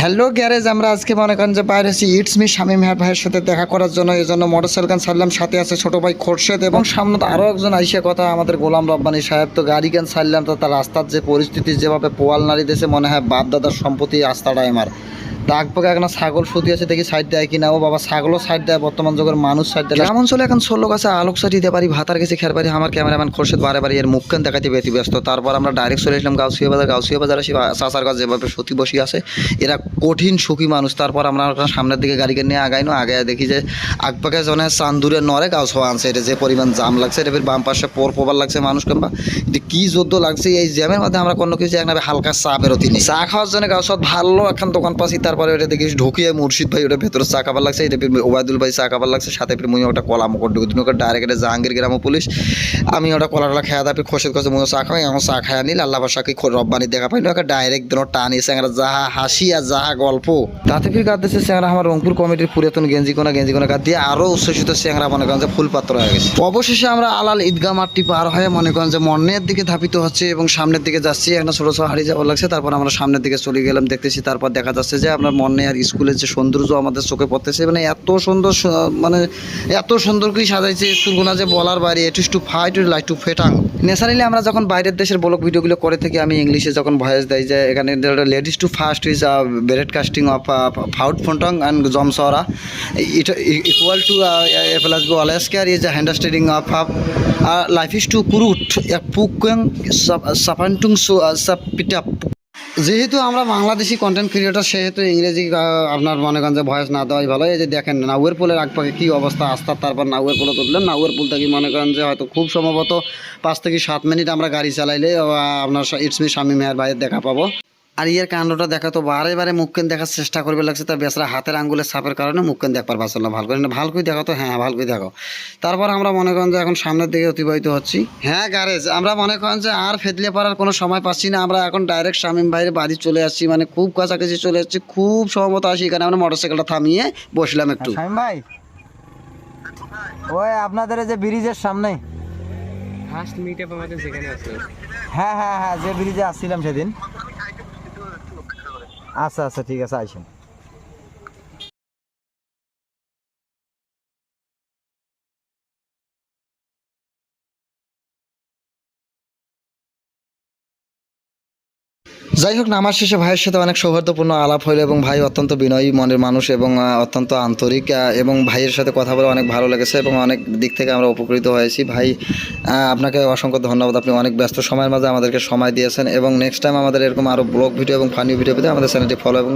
Hello garage, আমরা আজকে মনে করেন যে বাইরে আছি। ইটস মি শামীম হ্যাঁ ভাইয়ের সাথে দেখা করার জন্য। এই জন্য মোটরসাইকেল সারলাম সাথে আছে ছোট ভাই খোরশেদ এবং সামনে তো আরও একজন আইসে কথা, আমাদের গোলাম রব্বানি সাহেব। তো গাড়ি গান সারলাম তো তার রাস্তার যে পরিস্থিতি, যেভাবে পোয়াল নাড়ি দিয়েছে মনে হয় বাপ দাদার সম্পত্তি রাস্তাটাই আমার ডাক পাকা এখন ছাগল সুতি আছে, দেখি সাইড দেয় কিনা। ও বাবা, ছাগলও সাইড দেয়, বর্তমান যুগের মানুষ সাইড দেয়। গ্রাম অঞ্চলে এখন ষোলো গাছে আলোক সাইড দিতে পারি, ভাতার গেছে খের পারি, আমার ক্যামেরাম্যান খোরশেদ বারে বারে এর মুখখান দেখাতে ব্যতি ব্যস্ত। তারপর আমরা ডাইরেক্ট চলে আসলাম গাউসিয়া বাজার। গাউসিয়া বাজার আসি চাষার গাছ যেভাবে সতী বসি আছে, এরা কঠিন সুখী মানুষ। তারপর আমরা সামনের দিকে গাড়িকে নিয়ে আগাইনো আগে দেখি যে আগপাকে জনে চান্দুরে নরে গাছ হওয়া আনছে। এটা যে পরিমাণ জাম লাগছে, এটা বাম পাশে পর পোবার লাগছে মানুষ কিংবা এটা কি যুদ্ধ লাগছে, এই জ্যামের মধ্যে আমরা কোনো কিছু এক হালকা চা বেরোতি নেই। চা খাওয়ার জন্য গাছ ভালো, এখন দোকান পাশি তারপরে ওটা দেখি ঢুকিয়ে মুর্শিদ ভাই ওটা ভেতরে চা খাবার লাগছে, এটা ওবায়দুল ভাই চা খাবার লাগছে, সাথে ফির মুই ওটা কলা মকর ঢুকে ওকে ডাইরেক্ট জাহাঙ্গীর গ্রাম পুলিশ। আমি ওটা কলাটা খেয়া দাপি খোসের কাছে মুই চা খাই আমার চা খায়া নিল আল্লাহ বাসাকে রব্বানি দেখা পাইনি ওকে ডাইরেক্ট দিন টানি স্যাংরা যাহা হাসি আর যাহা গল্প। তাতে ফির কাঁদতেছে স্যাংরা আমার রংপুর কমিটির পুরাতন গেঞ্জি কোনা গেঞ্জি কোনা কাঁদ দিয়ে আরও উচ্ছ্বসিত স্যাংরা মনে করেন যে ফুলপাত্র হয়ে গেছে। অবশেষে আমরা আলাল ঈদগাহ মাঠটি পার হয়ে মনে করেন যে মনের দিকে ধাপিত হচ্ছে এবং সামনের দিকে যাচ্ছি, একটা ছোটো ছোটো হারিয়ে যাওয়ার লাগছে, তারপর আমরা সামনের দিকে চলে গেলাম, দেখতেছি, তারপর দেখা যাচ্ছে যে আপনার মনে আর স্কুলের যে সৌন্দর্য আমাদের চোখে পড়তেছে মানে এত সুন্দর মানে এত সুন্দর করে সাজাইছে স্কুলগুলো যে বলার বাইরে is to fight like to ফেটাং naturally আমরা যখন বাইরের দেশের ব্লগ ভিডিওগুলো করে থাকি, আমি ইংলিশে যখন ভয়েস দেয় যে এখানে লেডিস টু ফার্স্ট ইজ বেরেট কাস্টিং অফ ফাউট ফন্টং and জমসরা it equal to plus B অলেস্কার is understanding of life is to কুরুট পুকুং সাপান্টুং সাপিটাপ যেহেতু আমরা বাংলাদেশি কন্টেন্ট ক্রিয়েটার সেহেতু ইংরেজি আপনার মনে করেন যে ভয়েস না দেওয়াই ভালো। এই যে দেখেন, নাউয়ের পুলের আগ পাকে কী অবস্থা, আস্তার, তারপর নাউয়ের পুলে তুললেন। নাউয়ের পুল থেকে মনে করেন যে হয়তো খুব সম্ভবত পাঁচ থেকে সাত মিনিট আমরা গাড়ি চালাইলে আপনার ইটসমি স্বামী মেয়ের বাইরে দেখা পাবো। আর ইয়ের কাণ্ডটা দেখা তো বারে বারে মুখকেন দেখার চেষ্টা করবে লাগছে তার বেসরা হাতের আঙ্গুলের সাপের কারণে মুখকেন দেখবার পারছিল না ভালো করে না ভালো করে দেখো তো হ্যাঁ ভালো করে দেখো। তারপর আমরা মনে করেন যে এখন সামনের দিকে অতিবাহিত হচ্ছি। হ্যাঁ গ্যারেজ আমরা মনে করেন যে আর ফেদলে পারার কোনো সময় পাচ্ছি না আমরা এখন ডাইরেক্ট শামীম ভাইয়ের বাড়ি চলে আসছি মানে খুব কাছাকাছি চলে আসছি খুব সম্ভবত আসি এখানে আমরা মোটরসাইকেলটা থামিয়ে বসলাম একটু। শামিম ভাই। ওই আপনাদের যে ব্রিজের সামনে। ফার্স্ট মিট আমাদের যেখানে আছে। হ্যাঁ হ্যাঁ হ্যাঁ যে ব্রিজে আসছিলাম সেদিন। আচ্ছা আচ্ছা ঠিক আছে আইসেন। যাই হোক, নামাজ শেষে ভাইয়ের সাথে অনেক সৌহার্দ্যপূর্ণ আলাপ হলো এবং ভাই অত্যন্ত বিনয়ী মনের মানুষ এবং অত্যন্ত আন্তরিক এবং ভাইয়ের সাথে কথা বলে অনেক ভালো লেগেছে এবং অনেক দিক থেকে আমরা উপকৃত হয়েছি। ভাই আপনাকে অসংখ্য ধন্যবাদ। আপনি অনেক ব্যস্ত সময়ের মাঝে আমাদেরকে সময় দিয়েছেন এবং নেক্সট টাইম আমাদের এরকম আরও ব্লগ ভিডিও এবং ফানি ভিডিও পেতে আমাদের চ্যানেলটি ফলো এবং